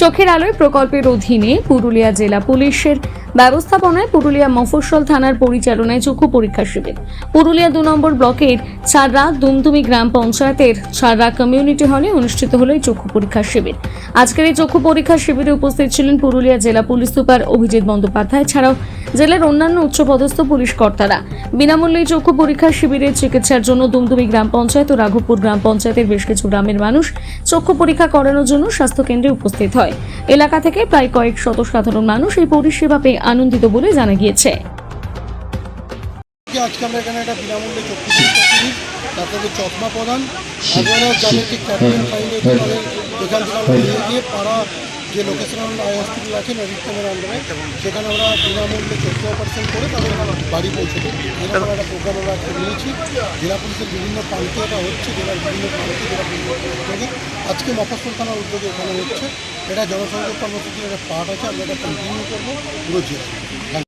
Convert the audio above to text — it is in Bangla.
চোখের আলোয় প্রকল্পের অধীনে পুরুলিয়া জেলা পুলিশের ব্যবস্থাপনায় পুরুলিয়া মফস্বল থানার পরিচালনায় চক্ষু পরীক্ষা শিবির। পুরুলিয়া দু নম্বর ব্লকের ছাড়রা দুমদুমি গ্রাম পঞ্চায়েতের ছাড়রা কমিউনিটি হলে অনুষ্ঠিত হল এই চক্ষু পরীক্ষা শিবির। আজকের এই চক্ষু পরীক্ষা শিবিরে উপস্থিত ছিলেন পুরুলিয়া জেলা পুলিশ সুপার অভিজিৎ বন্দ্যোপাধ্যায় ছাড়াও জেলার অন্যান্য উচ্চপদস্থ পুলিশ কর্তারা। বিনামূল্যে চক্ষু পরীক্ষা শিবিরের চিকিৎসার জন্য দুমদুমি গ্রাম পঞ্চায়েত ও রাঘবপুর গ্রাম পঞ্চায়েতের বেশ কিছু গ্রামের মানুষ চক্ষু পরীক্ষা করানোর জন্য স্বাস্থ্য কেন্দ্রে উপস্থিত হয়। এলাকা থেকে প্রায় কয়েক শত সাধারণ মানুষ এই পরিষেবা পেয়ে আনন্দিত বলে জানা গিয়েছে। তাতে চশমা প্রদান এখান থেকে পাড়া যে লোকেশন আই হসপিটাল আছে নদীতমের আন্ডারে সেখানে আমরা বিনামূল্যে চোদ্দ অপারেশন করে তাদের বাড়ি পৌঁছে দেবো এরকম একটা প্রোগ্রাম আমরা আজকে নিয়েছি। জেলা পুলিশের বিভিন্ন প্রান্তে এটা হচ্ছে জেলার বিভিন্ন প্রান্তে জেলা উদ্যোগে। আজকে মফস্বল থানার উদ্যোগে এখানে হচ্ছে। এটা জনসংযোগ কর্মসূচির একটা পার্ট আছে আমরা এটা কন্টিনিউ করব পুরো জেলা